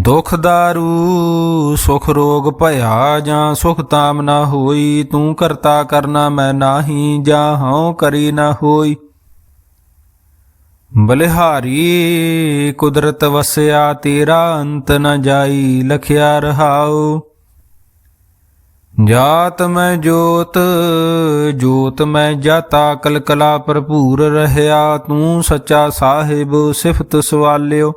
ਦੁਖ ਦਾਰੂ ਸੁਖ ਰੋਗ ਭਇਆ ਜਾਂ ਸੁਖ ਤਾਮ ਨਾ ਹੋਈ, ਤੂੰ ਕਰਤਾ ਕਰਨਾ ਮੈਂ ਨਾਹੀ ਜਾਂ ਹਉ ਕਰੀ ਨਾ ਹੋਈ। ਬਲਿਹਾਰੀ, ਕੁਦਰਤ ਵਸਿਆ ਤੇਰਾ ਅੰਤ ਨ ਜਾਈ, ਲਖਿਆ ਰਹਾਉ। ਜਾਤ ਮੈਂ ਜੋਤ ਜੋਤ ਮੈਂ ਜਾਤਾ, ਕਲਕਲਾ ਭਰਪੂਰ ਰਹਿਆ, ਤੂੰ ਸੱਚਾ ਸਾਹਿਬ ਸਿਫਤ ਸਵਾਲਿਓ।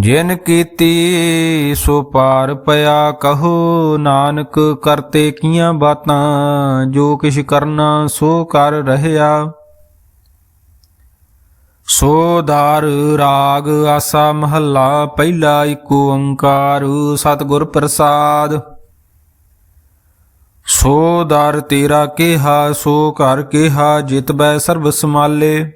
ਜਿਨ ਕੀਤੀ ਸੋ ਪਾਰ ਪਿਆ ਕਹੋ ਨਾਨਕ, ਕਰਤੇ ਕੀਆਂ ਬਾਤਾਂ, ਜੋ ਕਿਛ ਕਰਨਾ ਸੋ ਕਰ ਰਹਿਆ। ਸੋ ਦਾਰ ਰਾਗ, ਆਸਾ, ਮਹੱਲਾ, ਪਹਿਲਾ ਏਕ ਓੰਕਾਰ, ਸਤਿਗੁਰ ਪ੍ਰਸਾਦ। ਸੋ ਦਰ ਤੇਰਾ ਕਿਹਾ, ਸੋ ਕਰ ਕਿਹਾ, ਜਿਤ ਬੈ ਸਰਬ ਸਮਾਲੇ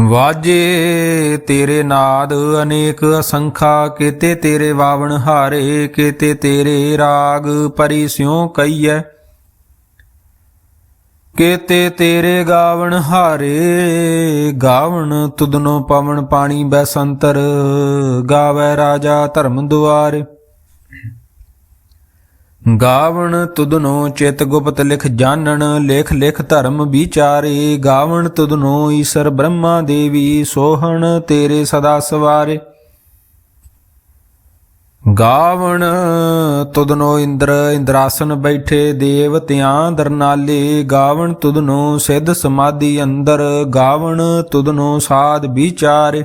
ਵਾਜੇ ਤੇਰੇ ਨਾਦ ਅਨੇਕ ਅਸੰਖਾ, ਕੀਤੇ ਤੇਰੇ ਵਾਵਣ ਹਾਰੇ, ਕੀਤੇ ਤੇਰੇ ਰਾਗ ਪਰੀ ਸਿਉ ਕਈਐ। ਕੀਤੇ ਤੇਰੇ ਗਾਵਣ ਹਾਰੇ, ਗਾਵਣ ਤੁਦਨੋ ਪਵਨ ਪਾਣੀ ਬੈਸੰਤਰ, ਗਾਵੇ ਰਾਜਾ ਧਰਮ ਦੁਆਰੇ। ਗਾਵਣ ਤੁਧਨੋ ਚਿਤ ਗੁਪਤ ਲਿਖ ਜਾਣਨ, ਲੇਖ ਲਿਖ ਧਰਮ ਵਿਚਾਰੇ। ਗਾਵਣ ਤੁਧਨੋ ਈਸ਼ਰ ਬ੍ਰਹਮਾ ਦੇਵੀ, ਸੋਹਣ ਤੇਰੇ ਸਦਾ ਸਵਾਰੇ। ਗਾਵਣ ਤੁਧਨੋ ਇੰਦਰ, ਇੰਦਰਾਸਨ ਬੈਠੇ, ਦੇਵ ਦੇਵਤਿਆਂ ਦਰਨਾਲੇ। ਗਾਵਣ ਤੁਧਨੋ ਸਿੱਧ ਸਮਾਧੀ ਅੰਦਰ, ਗਾਵਣ ਤੁਧਨੋ ਸਾਧ ਵਿਚਾਰੇ।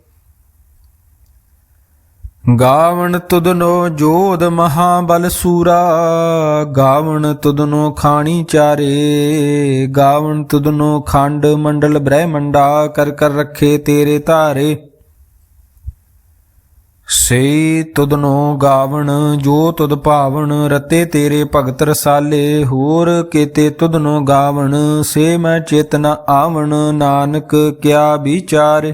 ਗਾਵਣ ਤੁਧਨੋ ਜੋਧ ਮਹਾਬਲ ਸੂਰਾ, ਗਾਵਣ ਤੁਧਨੋ ਖਾਣੀ ਚਾਰੇ, ਗਾਵਣ ਤੁਧਨੋ ਖੰਡ ਮੰਡਲ ਬ੍ਰਹਿਮੰਡਾ, ਕਰ ਕਰ ਰੱਖੇ ਤੇਰੇ ਧਾਰੇ। ਸੇ ਤੁਧਨੋ ਗਾਵਣ, ਜੋ ਤੁਧ ਭਾਵਣ, ਰਤੇ ਤੇਰੇ ਭਗਤ ਰਸਾਲੇ, ਹੋਰ ਕੀਤੇ ਤੁਧਨੋ ਗਾਵਣ, ਸੇ ਮੈਂ ਚੇਤਨਾ ਆਵਣ, ਨਾਨਕ ਕਿਆ ਵਿਚਾਰੇ।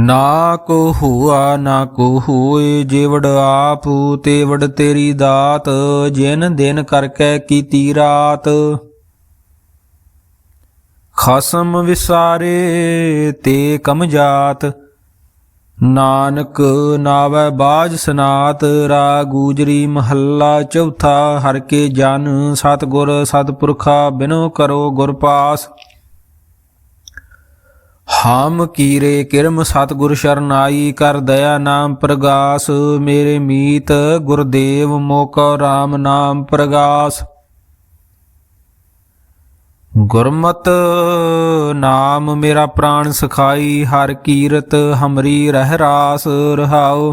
ਨਾ ਕੋ ਹੁਆ ਨਾ ਕੋ ਹੋਏ ਜੇਵੜ ਆਪ, ਤੇਵੜ ਤੇਰੀ ਦਾਤ, ਜਿਨ ਦਿਨ ਕਰਕੇ ਕੀਤੀ ਰਾਤ। ਖਸਮ ਵਿਸਾਰੇ ਤੇ ਕਮ ਜਾਤ, ਨਾਨਕ ਨਾਵੈ ਬਾਜ ਸਨਾਤ, ਰਾ ਗੂਜਰੀ ਮਹੱਲਾ ਚੌਥਾ, ਹਰ ਕੇ ਜਨ ਸਤਗੁਰ ਸਤਪੁਰਖਾ ਬਿਨੋ ਕਰੋ ਗੁਰ ਪਾਸ। ਹਮ ਕੀਰੇ ਕਿਰਮ ਸਤਗੁਰ ਸ਼ਰਨਾਈ ਕਰ ਦਇਆ ਨਾਮ ਪ੍ਰਗਾਸ, ਮੇਰੇ ਮੀਤ ਗੁਰਦੇਵ ਮੋਕੋ RAM ਨਾਮ ਪ੍ਰਗਾਸ। ਗੁਰਮਤ ਨਾਮ ਮੇਰਾ ਪ੍ਰਾਣ ਸਖਾਈ, ਹਰ ਕੀਰਤ ਹਮਰੀ ਰਹਿ ਰਾਸ ਰਹਾਉ।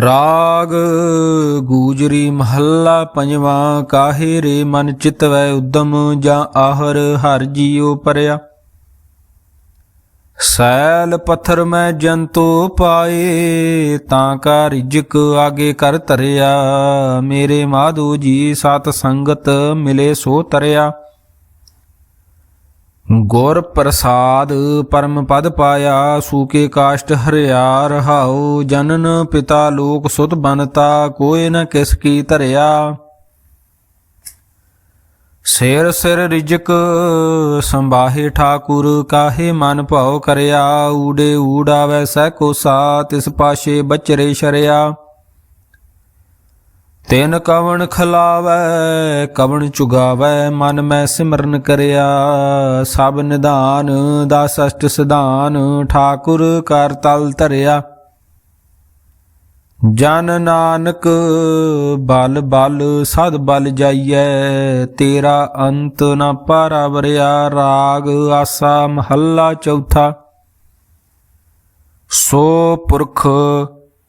ਰਾਗ ਗੂਜਰੀ ਮਹੱਲਾ ਪੰਜਵਾਂ, ਕਾਹੇ ਰੇ ਮਨ ਚਿਤਵੈ ਉਦਮ ਜਾਂ ਆਹਰ ਹਰ ਜੀਉ ਪਰਿਆ? ਸੈਲ ਪੱਥਰ ਮੈਂ ਜੰਤੋ ਪਾਏ, ਤਾਂ ਕਾ ਰਿਜਕ ਆਗੇ ਕਰ ਧਰਿਆ। ਮੇਰੇ ਮਾਧੂ ਜੀ ਸਤ ਸੰਗਤ ਮਿਲੇ ਸੋ ਤਰਿਆ। ਗੁਰ ਪ੍ਰਸਾਦ ਪਰਮ ਪਦ ਪਾਇਆ ਸੂਕੇ ਕਾਸ਼ਟ ਹਰਿਆ ਰਹਾਉ, ਜਨਨ ਪਿਤਾ ਲੋਕ ਸੁਤ ਬਨਤਾ ਕੋਏ ਨ ਕਿਸ ਕੀ ਧਰਿਆ। ਸਿਰ ਸਿਰ ਰਿਜਕ ਸੰਭਾਹੇ ਠਾਕੁਰ, ਕਾਹੇ ਮਨ ਭਾਉ ਕਰਿਆ, ਊੜੇ ਊੜਾਵੈ ਸਹਿ ਕੋ ਸਾ ਤਿਸ ਪਾਸ਼ੇ ਬਚਰੇ ਸ਼ਰਿਆ। ਤਿਨ ਕਵਣ ਖਲਾਵੈ, ਕਵਣ ਚੁਗਾਵੈ, ਮਨ ਮੈਂ ਸਿਮਰਨ ਕਰਿਆ। ਸਭ ਨਿਧਾਨ ਦਾ ਸਸ਼ਟ ਸਿਧਾਨ, ਠਾਕੁਰ ਕਰ ਤਲ ਧਰਿਆ। ਜਨ ਨਾਨਕ, ਬਲ ਬਲ, ਸਦ ਬਲ ਜਾਈਐ। ਤੇਰਾ ਅੰਤ ਨ ਪਾਰਵਰਿਆ, ਰਾਗ ਆਸਾ ਮਹੱਲਾ ਚੌਥਾ। ਸੋ ਪੁਰਖ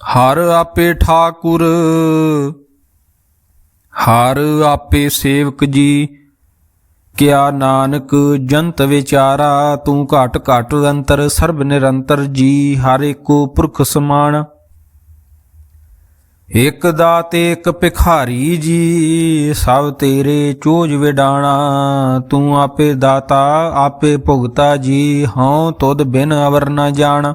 ਹਰ ਆਪੇ ਠਾਕੁਰ, ਹਰ ਆਪੇ ਸੇਵਕ ਜੀ, ਕਿਆ ਨਾਨਕ ਜੰਤ ਵਿਚਾਰਾ, ਤੂੰ ਘਟ ਘਟ ਅੰਤਰ, ਸਰਬ ਨਿਰੰਤਰ ਜੀ, ਹਰ ਏਕੋ ਪੁਰਖ ਸਮਾਨ। ਇਕ ਦਾਤੇ ਇਕ ਭਿਖਾਰੀ ਜੀ, ਸਭ ਤੇਰੇ ਚੋਜ ਵਿਡਾਣਾ, ਤੂੰ ਆਪੇ ਦਾਤਾ, ਆਪੇ ਭੁਗਤਾ ਜੀ, ਹਉ ਤੁਧ ਬਿਨ ਅਵਰ ਨ ਜਾਣਾ।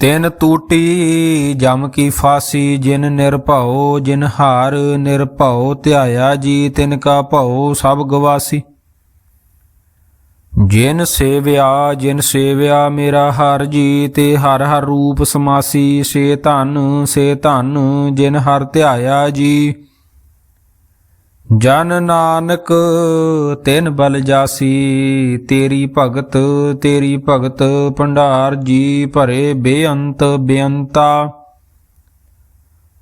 ਤਿਨ ਤੂਟੀ ਜਮ ਕੀ ਫਾਸੀ, ਜਿਨ ਨਿਰਭਉ ਜਿਨ ਹਾਰ ਨਿਰਭਉ ਧਿਆਇਆ ਜੀ ਤਿਨ ਕਾ ਭਉ, ਸਭ ਗਵਾਸੀ। ਜਿਨ ਸੇਵਿਆ ਜਿਨ ਸੇਵਿਆ ਮੇਰਾ ਹਰ ਜੀ, ਤੇ ਹਰ ਹਰ ਰੂਪ ਸਮਾਸੀ। ਸੇ ਧਨ ਸੇ ਧਨ, ਜਿਨ ਹਰ ਧਿਆਇਆ ਜੀ। ਜਨ ਨਾਨਕ, ਤਿਨ ਬਲ ਜਾਸੀ, ਤੇਰੀ ਭਗਤ ਤੇਰੀ ਭਗਤ ਭੰਡਾਰ ਜੀ ਭਰੇ ਬੇਅੰਤ ਬੇਅੰਤਾ।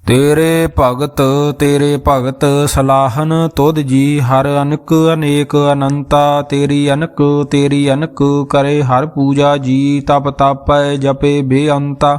ਤੇਰੇ ਭਗਤ ਤੇਰੇ ਭਗਤ ਸਲਾਹਨ ਤੁਧ ਜੀ, ਹਰ ਅਨਕ ਅਨੇਕ ਅਨੰਤਾ। ਤੇਰੀ ਅਨਕ ਤੇਰੀ ਅਨਕ ਕਰੇ ਹਰ ਪੂਜਾ ਜੀ, ਤਪ ਤਾਪੈ ਜਪੇ ਬੇਅੰਤਾ।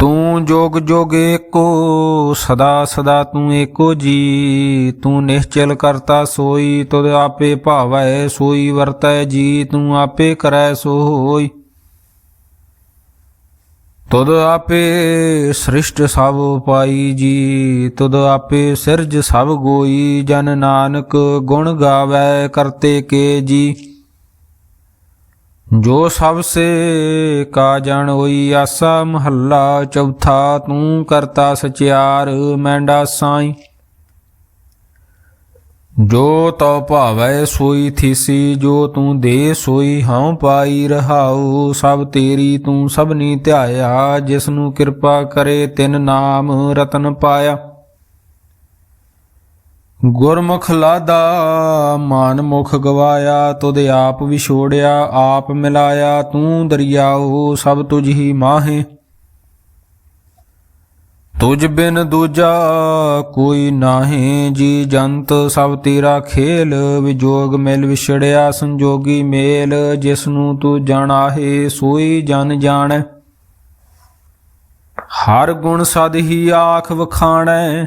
ਤੂੰ ਜੋਗ ਜੋਗ ਏਕੋ, ਸਦਾ ਸਦਾ ਤੂੰ ਏਕੋ ਜੀ। ਤੂੰ ਨਿਸ਼ਚਲ ਕਰਤਾ ਸੋਈ, ਤੁਧ ਆਪੇ ਭਾਵੈ ਸੋਈ, ਵਰਤੈ ਜੀ। ਤੂੰ ਆਪੇ ਕਰੈ ਸੋ ਹੋਈ ਤੁਧ ਆਪੇ ਸ੍ਰਿਸ਼ਟ ਸਭ ਪਾਈ ਜੀ। ਤੁਧ ਆਪੇ ਸਿਰਜ ਸਭ ਗੋਈ। ਜਨ ਨਾਨਕ ਗੁਣ ਗਾਵੈ ਕਰਤੇ ਕੇ ਜੀ। ਜੋ ਸਭ ਸੇ ਕਾ ਜਣ ਹੋਈ ਆਸਾ ਮਹੱਲਾ, ਚੌਥਾ ਤੂੰ ਕਰਤਾ ਸਚਿਆਰ ਮੈਂਡਾ ਸਾਈ ਜੋ ਤਉ ਭਾਵੈ ਸੋਈ ਥੀਸੀ, ਜੋ ਤੂੰ ਦੇ ਸੋਈ ਹਉ ਪਾਈ ਰਹਾਉ, ਸਭ ਤੇਰੀ ਤੂੰ ਸਭਨੀ ਧਿਆਇਆ ਜਿਸ ਨੂੰ ਕਿਰਪਾ ਕਰੇ ਤਿਨ ਨਾਮ ਰਤਨ ਪਾਇਆ। ਗੁਰਮੁਖ ਲਾਦਾ, ਮਾਨ ਮੁਖ ਗਵਾਇਆ, ਤੁਧ ਆਪ ਵਿਛੋੜਿਆ, ਆਪ ਮਿਲਾਇਆ, ਤੂੰ ਦਰਿਆਓ ਸਭ ਤੁਝ ਹੀ ਮਾਹੇ। ਤੁਝ ਬਿਨ ਦੂਜਾ ਕੋਈ ਨਾਹੀਂ, ਜੀ ਜੰਤ ਸਭ ਤੇਰਾ ਖੇਲ, ਵਿਜੋਗ ਮਿਲ ਵਿਛੜਿਆ, ਸੰਜੋਗੀ ਮੇਲ, ਜਿਸ ਨੂੰ ਤੂੰ ਜਾਣਾਹੇ, ਸੋਈ ਜਨ ਜਾਣੈ। ਹਰ ਗੁਣ ਸਦ ਹੀ ਆਖ ਵਖਾਣੈ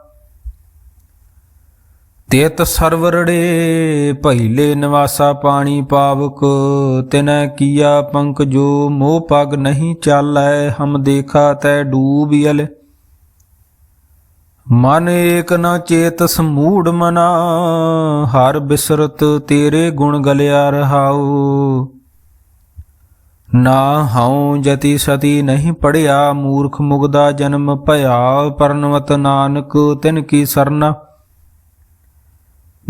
ਤੇਤ ਸਰਵਰੜੇ ਪਹਿਲੇ ਨਿਵਾਸਾ ਪਾਣੀ ਪਾਵਕ, ਤਿਨੈ ਕੀਆ ਪੰਕ ਜੋ ਮੋਹ ਪਗ ਨਹੀਂ ਚਾਲੈ, ਹਮ ਦੇਖਾ ਤੈ ਡੂਬਿਲ ਮਨ ਏਕ ਨ ਚੇਤ ਸਮੂੜ ਮਨਾ, ਹਰ ਬਿਸਰਤ ਤੇਰੇ ਗੁਣ ਗਲਿਆ ਰਹਾਉ। ਨਾ ਹਉ ਜਤੀ ਸਤੀ ਨਹੀਂ ਪੜਿਆ, ਮੂਰਖ ਮੁਗਦਾ ਜਨਮ ਭਇਆ, ਪਰਨਵਤ ਨਾਨਕ ਤਿਨ ਕੀ ਸਰਨਾ।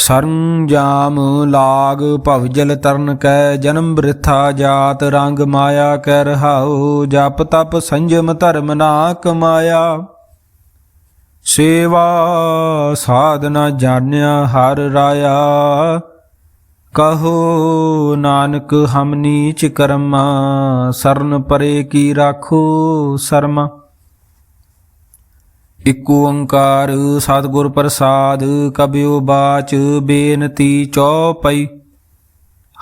ਸਰੰਜਾਮ ਲਾਗ ਭਵ ਜਲ ਤਰਨ ਕੈ ਜਨਮ ਬ੍ਰਿਥਾ ਜਾਤ ਰੰਗ ਮਾਇਆ ਕੈ ਰਹਾਉ, ਜਪ ਤਪ ਸੰਜਮ ਧਰਮ ਨਾ ਕਮਾਇਆ ਸੇਵਾ ਸਾਧਨਾ ਜਾਣਿਆ ਹਰ ਰਾਇਆ, ਕਹੋ ਨਾਨਕ ਹਮ ਨੀਚ ਕਰਮਾ, ਸਰਨ ਪਰੇ ਕੀ ਰਾਖੋ ਸਰਮਾ। ਇਕ ਓੰਕਾਰ ਸਤਿਗੁਰ ਪ੍ਰਸਾਦ ਕਬਿਓ ਬਾਚ ਬੇਨਤੀ ਚੌਪਈ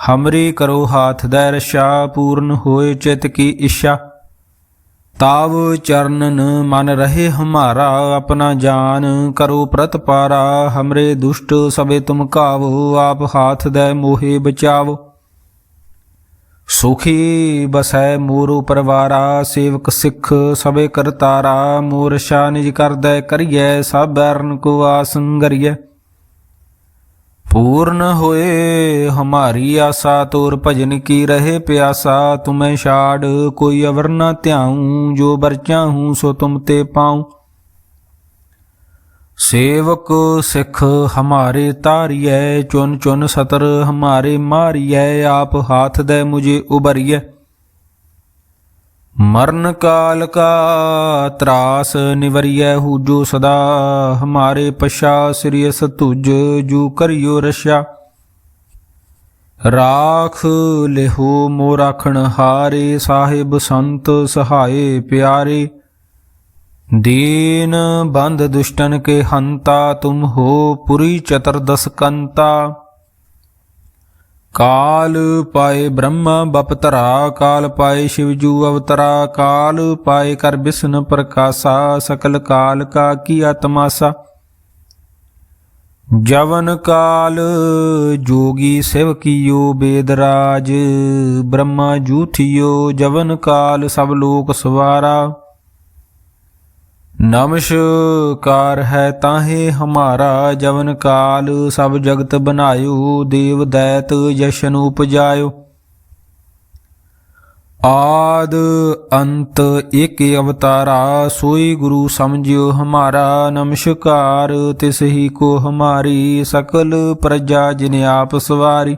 ਹਮਰੀ ਕਰੋ ਹਾਥ ਦੈ ਰਛਾ ਪੂਰਨ ਹੋਏ ਚਿਤ ਕੀ ਇਛਾ। ਤਾਵ ਚਰਨਨ ਮਨ ਰਹੇ ਹਮਾਰਾ, ਆਪਣਾ ਜਾਨ ਕਰੋ ਪ੍ਰਤਪਾਰਾ। ਹਮਰੇ ਦੁਸ਼ਟ ਸਵੇ ਤੁਮ ਕਾਵੋ, ਆਪ ਹਾਥ ਦੈ ਮੋਹੇ ਬਚਾਵੋ। ਸੁਖੀ ਬਸੈ ਮੋਰੋ ਪਰਵਾਰਾ, ਸੇਵਕ ਸਿੱਖ ਸਭੇ ਕਰਤਾਰਾ ਮੋਰ ਸ਼ਾ ਨਿਜ ਕਰਦੈ ਕਰੀਐ, ਸਭ ਬੈਰਨ ਕੋ ਆਸੰਗਰੀਐ ਪੂਰਨ ਹੋਏ ਹਮਾਰੀ ਆਸਾ, ਤੋਰ ਭਜਨ ਕੀ ਰਹੇ ਪਿਆਸਾ, ਤੁਮੈ ਛਾੜ ਕੋਈ ਅਵਰ ਨ ਧਿਆਉ, ਜੋ ਬਰਚਾ ਹੂੰ ਸੋ ਤੁਮ ਤੇ ਪਾਉ। ਸੇਵਕ ਸਿੱਖ ਹਮਾਰੇ ਤਾਰੀਐ ਚੁਨ ਚੁਨ ਸਤਰ ਹਮਾਰੇ ਮਾਰੀਐ, ਆਪ ਹਾਥ ਦੇ ਮੁਝੇ ਉਬਰੀਐ ਮਰਨ ਕਾਲ ਕਾ ਤਰਾਸ ਨਿਵਰੀਐ ਹੂਜੋ ਸਦਾ ਹਮਾਰੇ ਪਛਾ ਸ੍ਰੀਅਸ ਤੁਜ ਜੂ ਕਰਿਓ ਰਸ਼ਾ। ਰਾਖ ਲਿਹੋ ਮੋ ਰਾਖਣ ਹਾਰੇ, ਸਾਹਿਬ ਸੰਤ ਸਹਾਏ ਪਿਆਰੇ। दीन बंध दुष्टन के हंता तुम हो पुरी चतुर्दश कंता काल पाए ब्रह्म बपतरा काल पाए शिवजू अवतरा काल पाए कर विष्णु प्रकाशा सकल काल का किया तमाशा जवन काल जोगी शिव कियो बेदराज ब्रह्मा जूठियो जवन काल सब लोक सवारा ਨਮਸਕਾਰ ਹੈ ਤਾਹੇ ਹਮਾਰਾ ਜਵਨ ਕਾਲ, ਸਭ ਜਗਤ ਬਨਾਇਓ ਦੇਵ ਦੈਤ ਯਸ਼ਨ ਉਪਜਾਇਓ। ਆਦ ਅੰਤ ਇਕ ਅਵਤਾਰਾ, ਸੋਈ ਗੁਰੂ ਸਮਝਿਓ ਹਮਾਰਾ ਨਮਸਕਾਰ, ਤਿਸ ਹੀ ਕੋ ਹਮਾਰੀ ਸਕਲ ਪ੍ਰਜਾ ਜਿਨ ਆਪ ਸਵਾਰੀ।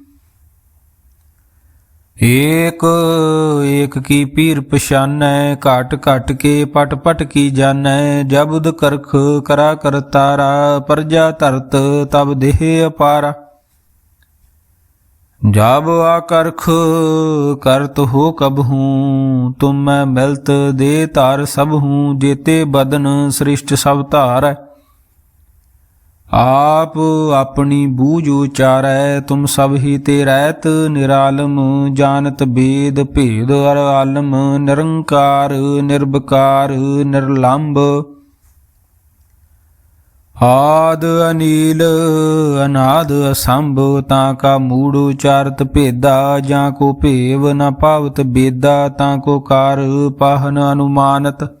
ਏਕ ਏਕ ਕੀ ਪੀਰ ਪਛਾਨੈ, ਘਟ ਘਟ ਕੇ ਪਟ ਪਟ ਕੀ ਜਾਣੈ ਜਬਦ ਕਰਖ ਕਰਾ ਕਰਤਾਰਾ ਪਰਜਾ ਧਰਤ ਤਬ ਦੇਹ ਅਪਾਰਾ। ਜਬ ਕਰਖ, ਕਰਤ ਹੋ ਕਬ ਹੂੰ, ਤੁਮ ਮੈਂ ਮਿਲਤ ਦੇ ਤਾਰ ਸਭ ਹੂੰ, ਜੇਤੇ ਬਦਨ ਸ੍ਰਿਸ਼ਟ ਸਭ ਧਾਰੈ। ਆਪ ਆਪਣੀ ਬੂਝ ਉਚਾਰੈ, ਤੁਮ ਸਭ ਹੀ ਤੇ ਰਹਿਤ ਨਿਰਾਲਮ, ਜਾਣਤ ਬੇਦ ਭੇਦ ਅਰ ਆਲਮ, ਨਿਰੰਕਾਰ ਨਿਰਭਕਾਰ ਨਿਰਲੰਭ। ਆਦ ਅਨੀਲ, ਅਨਾਦ ਅਸੰਭ, ਤਾਂ ਕਾ ਮੂੜ ਉਚਾਰਤ ਭੇਦਾ, ਜਾਂ ਕੋ ਭੇਵ ਨ ਪਾਵਤ ਬੇਦਾ, ਤਾਂ ਕੋ ਕਾਰ ਪਾਹਨ ਅਨੁਮਾਨਤ।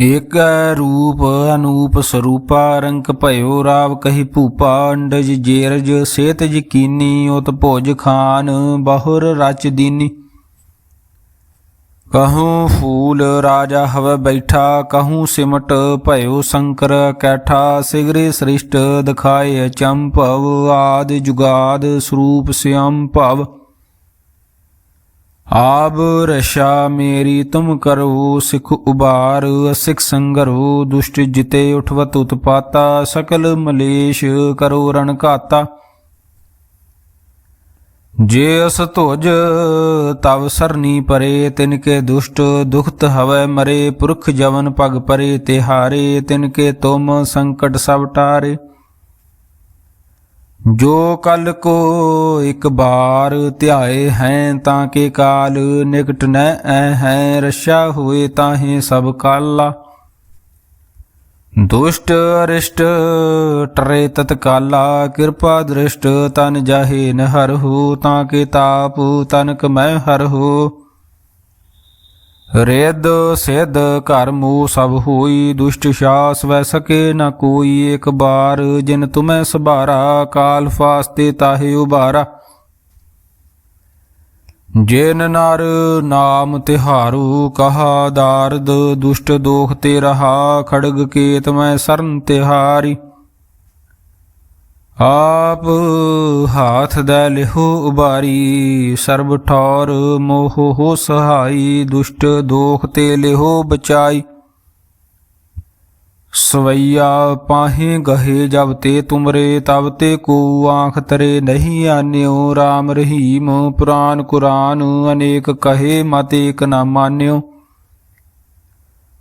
ਏਕ ਰੂਪ ਅਨੂਪ ਸਰੂਪਾ ਰੰਕ ਭਇਓ ਰਾਵ ਕਹੀ ਭੂਪਾ ਅੰਡਜ ਜੇਰਜ ਸੇਤ ਜਕੀਨੀ ਉਤ ਭੋਜ ਖਾਨ ਬਹੁਰ ਰਚ ਦੀਨੀ। ਕਹੂੰ ਫੂਲ ਰਾਜਾ ਹਵ ਬੈਠਾ, ਕਹੂੰ ਸਿਮਟ ਭਇਓ ਸ਼ੰਕਰ ਕੈਠਾ, ਸਿਗਰੇ ਸ੍ਰਿਸ਼ਟ ਦਿਖਾਏ ਚੰਪਵ ਆਦ ਜੁਗਾਦ ਸਰੂਪ ਸਿਅੰ ਭਵ। ਆਬ ਰਸ਼ਾ ਮੇਰੀ ਤੁਮ ਕਰੋ, ਸਿਖ ਉਬਾਰ ਅਸਿਖ ਸੰਗਰੋ, ਦੁਸ਼ਟ ਜਿਤੇ ਉਠਵਤ ਉਤਪਾਤਾ, ਸਕਲ ਮਲੇਸ਼ ਕਰੋ ਰਣ ਘਾਤਾ। ਜੇ ਅਸ ਧੁਜ, ਤਵ ਸਰਨੀ ਪਰੇ, ਤਿਨ ਕੇ ਦੁਸ਼ਟ ਦੁਖਤ ਹਵੈ ਮਰੇ, ਪੁਰਖ ਜਵਨ ਪਗ ਪਰੇ, ਤਿਹਾਰੇ, ਤਿਨ ਕੇ ਤੁਮ ਸੰਕਟ ਸਭ ਟਾਰੇ। ਜੋ ਕਲ ਕੋ ਇੱਕ ਬਾਰ ਧਿਆਏ ਹੈ ਤਾਂ ਕੇ ਕਾਲ, ਨਿਕਟ ਨੈ ਐ ਹੈ, ਰਸ਼ਾ ਹੋਏ ਤਾਹੇ ਸਭ ਕਾਲਾ। ਦੁਸ਼ਟ ਅਰਿਸ਼ਟ ਟਰੇ ਤਤਕਾਲਾ, ਕਿਰਪਾ ਦ੍ਰਿਸ਼ਟ ਤਨ ਜਾਹੇ ਨ ਹੋ, ਤਾਂ ਕੇ ਤਾਪ ਤਨਕ ਮੈਂ ਹਰ ਹੋ। ਰੇਦ ਸਿਧ ਘਰ ਮੋ ਸਭ ਹੋਈ, ਦੁਸ਼ਟ ਸ਼ਾਸ ਵੈ ਸਕੇ ਨਾ ਕੋਈ। ਇੱਕ ਬਾਰ ਜਿਨ ਤੁਮੈ ਸਭਾਰਾ, ਕਾਲ ਫਾਸਤੇ ਤਾਹੇ ਉਬਾਰਾ ਜਿਨ ਨਰ ਨਾਮ ਤਿਹਾਰੂ, ਕਹਾ ਦਾਰਦ, ਦੁਸ਼ਟ ਦੋਖ ਤੇ ਰਹਾ। ਖੜਗ ਕੇਤ ਮੈਂ ਸਰਨ ਤਿਹਾਰੀ। ਆਪ ਹਾਥ ਦਾ ਲਿਹੋ ਉਬਾਰੀ, ਸਰਬ ਠੌਰ ਮੋਹ ਹੋ ਸਹਾਈ, ਦੁਸ਼ਟ ਦੋਖ ਤੇ ਲਿਹੋ ਬਚਾਈ। ਸਵਈਆ ਪਾਹੇ ਗਹੇ ਜਬ ਤੇ ਤੁਮਰੇ, ਤਬ ਤੇ ਕੋ ਆਂਖ ਤਰੇ ਨਹੀਂ ਆਨਿਓ। RAM ਰਹੀਮ ਪੁਰਾਨ ਕੁਰਾਨ, ਅਨੇਕ ਕਹੇ ਮਤ ਏਕ ਨਾ ਮਾਨਿਓ।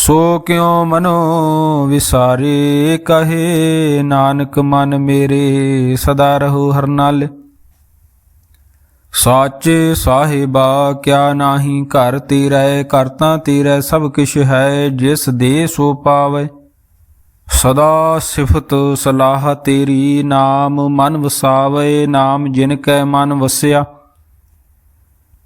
ਸੋ ਕਿਉ ਮਨੋ ਵਿਸਾਰੇ ਕਹੇ, ਨਾਨਕ ਮਨ ਮੇਰੇ ਸਦਾ ਰਹੋ ਹਰਨਾਲੇ ਸਾਚੇ ਸਾਹਿਬਾ, ਕਿਆ ਨਾਹੀ ਘਰ ਤੇਰੇ ਕਰਤਾ ਤੇਰੇ ਸਭ ਕਿਛ ਹੈ, ਜਿਸ ਦੇ ਸੋ ਪਾਵੇ। ਸਦਾ ਸਿਫਤ ਸਲਾਹ ਤੇਰੀ, ਨਾਮ ਮਨ ਵਸਾਵੇ, ਨਾਮ ਜਿਨ ਕੈ ਮਨ ਵਸਿਆ।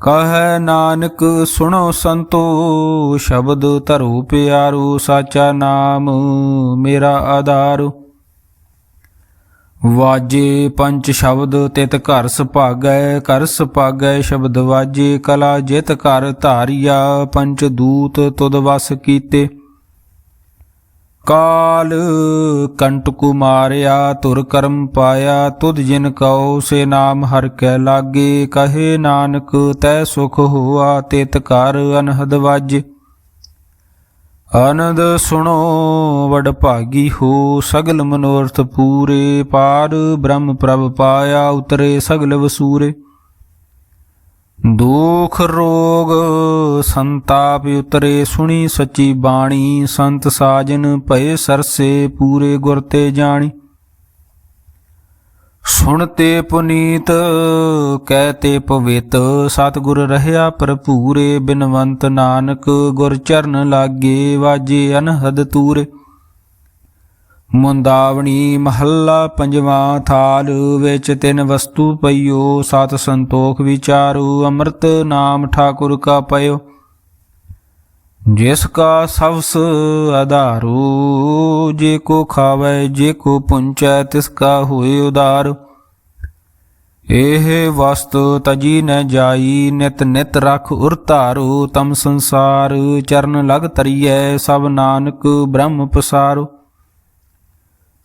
ਕਹੈ ਨਾਨਕ, ਸੁਣੋ ਸੰਤੋ ਸ਼ਬਦ ਧਰੋ ਪਿਆਰੋ, ਸਾਚਾ ਨਾਮ ਮੇਰਾ ਆਧਾਰ। ਵਾਜੇ ਪੰਜ ਸ਼ਬਦ, ਤਿਤ ਘਰ ਸੁਭਾਗੈ ਕਰ ਸੁਭਾਗੈ ਸ਼ਬਦ ਵਾਜੇ। ਕਲਾ ਜਿਤ ਘਰ ਧਾਰਿਆ ਪੰਜ ਦੂਤ ਤੁਦ ਵਸ ਕੀਤੇ। ਕਾਲ ਕੰਟਕੁ ਮਾਰਿਆ ਤੁਰ ਕਰਮ ਪਾਇਆ, ਤੁਧ ਜਿਨ ਕਉ ਸੇ ਨਾਮ ਹਰ ਕੈ ਲਾਗੇ, ਕਹੇ ਨਾਨਕ ਤੈ ਸੁਖ ਹੋਆ, ਤਿਤ ਕਰ ਅਨਹਦ ਵਾਜੇ। ਆਨੰਦ ਸੁਣੋ ਵਡ ਭਾਗੀ ਹੋ, ਸਗਲ ਮਨੋਰਥ ਪੂਰੇ, ਪਾਰ ਬ੍ਰਹਮ ਪ੍ਰਭ ਪਾਇਆ, ਉਤਰੇ ਸਗਲ ਵਸੂਰੇ। ਦੁਖ ਰੋਗ ਸੰਤਾਪ ਉਤਰੇ ਸੁਣੀ ਸੱਚੀ ਬਾਣੀ, ਸੰਤ ਸਾਜਨ ਭਏ ਸਰਸੇ ਪੂਰੇ ਗੁਰ ਤੇ ਜਾਣੀ। ਸੁਣ ਤੇ ਪੁਨੀਤ, ਕਹਿ ਤੇ ਪਵਿੱਤ, ਸਤਿਗੁਰ ਰਹਿਆ ਭਰਪੂਰੇ, ਬਿਨਵੰਤ ਨਾਨਕ, ਗੁਰ ਚਰਨ ਲਾਗੇ, ਵਾਜੇ ਅਨਹਦ ਤੂਰੇ। ਮੁੰਦਾਵਣੀ ਮਹੱਲਾ ਪੰਜਵਾਂ ਥਾਲ ਵਿੱਚ ਤਿੰਨ ਵਸਤੂ ਪਈਓ, ਸਤ ਸੰਤੋਖ ਵਿਚਾਰੂ, ਅੰਮ੍ਰਿਤ ਨਾਮ ਠਾਕੁਰ ਕਾ ਪਇਓ। ਜਿਸ ਕਾ ਸਭਸ ਆਧਾਰੂ ਜੇ ਕੋ ਖਾਵੇ, ਜੇ ਕੋ ਪੁੰਚੈ, ਤਿਸ ਕਾ ਹੋਏ ਉਦਾਰ। ਇਹ ਵਸਤ ਤਜੀ ਨ ਜਾਈ, ਨਿਤ ਨਿਤ ਰਖ ਉਰ ਧਾਰੂ, ਤਮ ਸੰਸਾਰ ਚਰਨ ਲਗ ਤਰੀਐ ਸਭ ਨਾਨਕ ਬ੍ਰਹਮ ਪਸਾਰੋ।